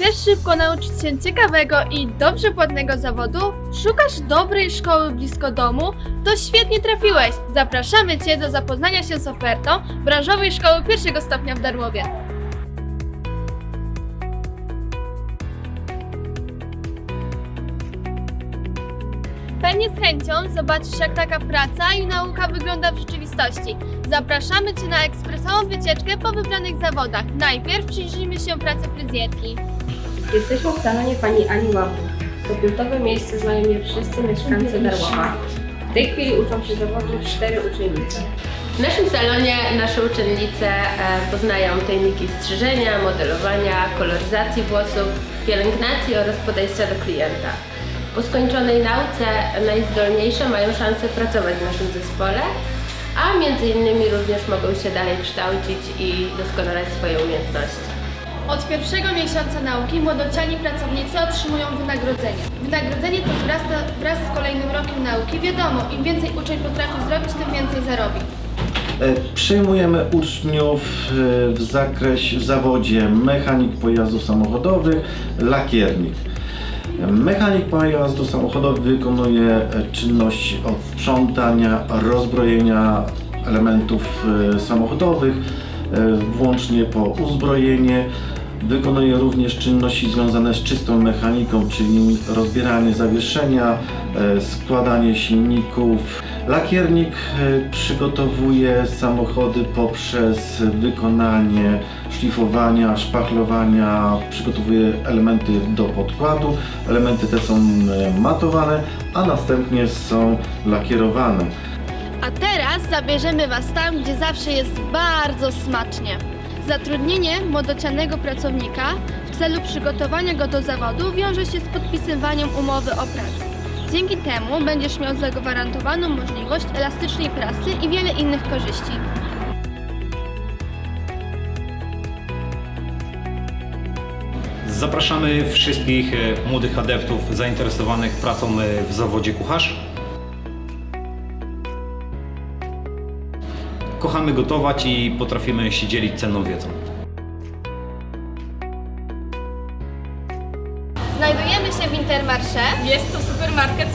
Chcesz szybko nauczyć się ciekawego i dobrze płatnego zawodu? Szukasz dobrej szkoły blisko domu? To świetnie trafiłeś! Zapraszamy Cię do zapoznania się z ofertą branżowej szkoły pierwszego stopnia w Darłowie. Pewnie z chęcią zobaczysz, jak taka praca i nauka wygląda w rzeczywistości. Zapraszamy Cię na ekspresową wycieczkę po wybranych zawodach. Najpierw przyjrzyjmy się pracy fryzjerki. Jesteśmy w salonie pani Ani Łapów. To kultowe miejsce znają je wszyscy mieszkańcy Darłowa. W tej chwili uczą się zawodu cztery uczennice. W naszym salonie nasze uczennice e, poznają techniki strzyżenia, modelowania, koloryzacji włosów, pielęgnacji oraz podejścia do klienta. Po skończonej nauce najzdolniejsze mają szansę pracować w naszym zespole, a między innymi również mogą się dalej kształcić i doskonalać swoje umiejętności. Od pierwszego miesiąca nauki młodociani pracownicy otrzymują wynagrodzenie. Wynagrodzenie to wzrasta wraz z kolejnym rokiem nauki. Wiadomo, im więcej uczeń potrafi zrobić, tym więcej zarobi. E, Przyjmujemy uczniów e, w zakresie w zawodzie mechanik pojazdów samochodowych, lakiernik. Mechanik pojazdów samochodowych wykonuje e, czynności od sprzątania, rozbrojenia elementów e, samochodowych, e, włącznie po uzbrojenie. Wykonuje również czynności związane z czystą mechaniką, czyli rozbieranie zawieszenia, e, składanie silników. Lakiernik e, przygotowuje samochody poprzez wykonanie szlifowania, szpachlowania, przygotowuje elementy do podkładu. Elementy te są e, matowane, a następnie są lakierowane. A teraz zabierzemy Was tam, gdzie zawsze jest bardzo smacznie. Zatrudnienie młodocianego pracownika w celu przygotowania go do zawodu wiąże się z podpisywaniem umowy o pracę. Dzięki temu będziesz miał zagwarantowaną możliwość elastycznej pracy i wiele innych korzyści. Zapraszamy wszystkich e, młodych adeptów zainteresowanych pracą e, w zawodzie kucharz. Kochamy gotować i potrafimy się dzielić cenną wiedzą. Znajdujemy się w Intermarché. Jest to supermarket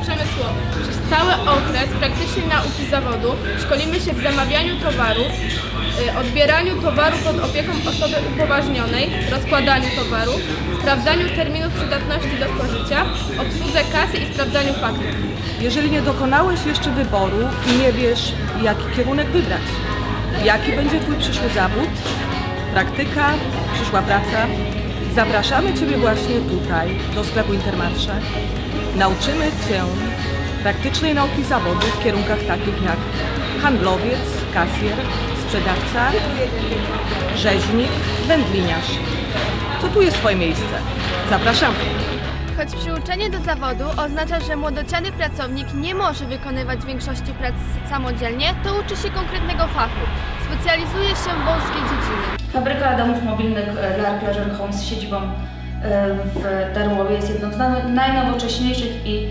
spożywczo-przemysłowy. Przez cały okres praktycznej nauki zawodu szkolimy się w zamawianiu towarów, y, odbieraniu towaru pod opieką osoby upoważnionej, rozkładaniu towaru, sprawdzaniu terminów przydatności do spożycia, obsłudze kasy i sprawdzaniu faktur. Jeżeli nie dokonałeś jeszcze wyboru i nie wiesz, jaki kierunek wybrać, jaki będzie Twój przyszły zawód, praktyka, przyszła praca, zapraszamy Ciebie właśnie tutaj, do sklepu Intermarché. Nauczymy Cię praktycznej nauki zawodu w kierunkach takich jak handlowiec, kasjer, sprzedawca, rzeźnik, wędliniarz. To tu jest Twoje miejsce. Zapraszamy. Choć przyuczenie do zawodu oznacza, że młodociany pracownik nie może wykonywać większości prac samodzielnie, to uczy się konkretnego fachu. Specjalizuje się w wąskiej dziedzinie. Fabryka domów mobilnych e, Lark Leisure Homes z siedzibą e, w Darłowie jest jedną z na- najnowocześniejszych i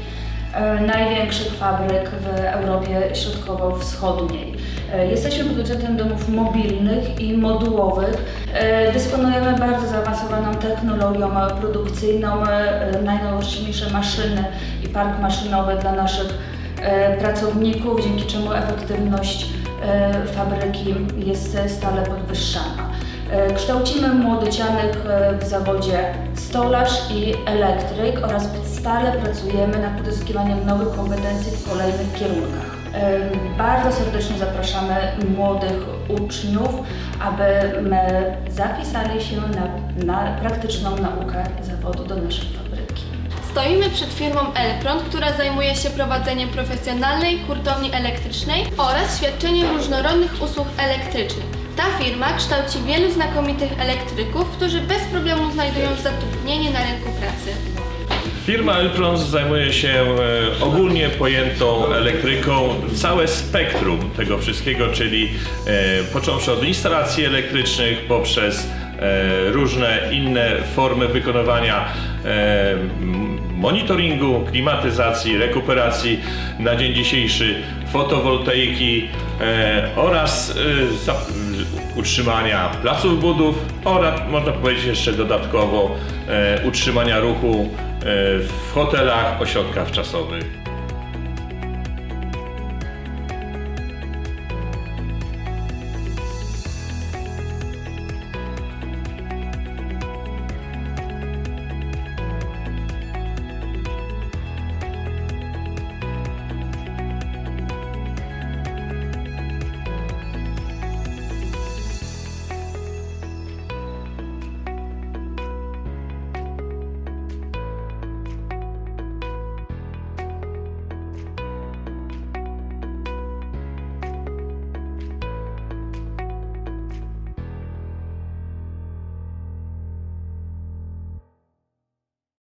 największych fabryk w Europie Środkowo-Wschodniej. E, Jesteśmy producentem domów mobilnych i modułowych. E, Dysponujemy bardzo zaawansowaną technologią e, produkcyjną, e, najnowocześniejsze maszyny i park maszynowy dla naszych e, pracowników, dzięki czemu efektywność e, fabryki jest stale podwyższana. E, Kształcimy młodocianych e, w zawodzie stolarz i elektryk oraz stale pracujemy nad pozyskiwaniem nowych kompetencji w kolejnych kierunkach. E, Bardzo serdecznie zapraszamy młodych uczniów, aby zapisali się na, na praktyczną naukę zawodu do naszej fabryki. Stoimy przed firmą Elpront, która zajmuje się prowadzeniem profesjonalnej hurtowni elektrycznej oraz świadczeniem różnorodnych usług elektrycznych. Ta firma kształci wielu znakomitych elektryków, którzy bez problemu znajdują zatrudnienie na rynku pracy. Firma Elprons zajmuje się e, ogólnie pojętą elektryką, całe spektrum tego wszystkiego, czyli e, począwszy od instalacji elektrycznych poprzez e, różne inne formy wykonywania monitoringu, klimatyzacji, rekuperacji na dzień dzisiejszy, fotowoltaiki e, oraz e, utrzymania placów budów oraz można powiedzieć jeszcze dodatkowo e, utrzymania ruchu w hotelach, ośrodkach czasowych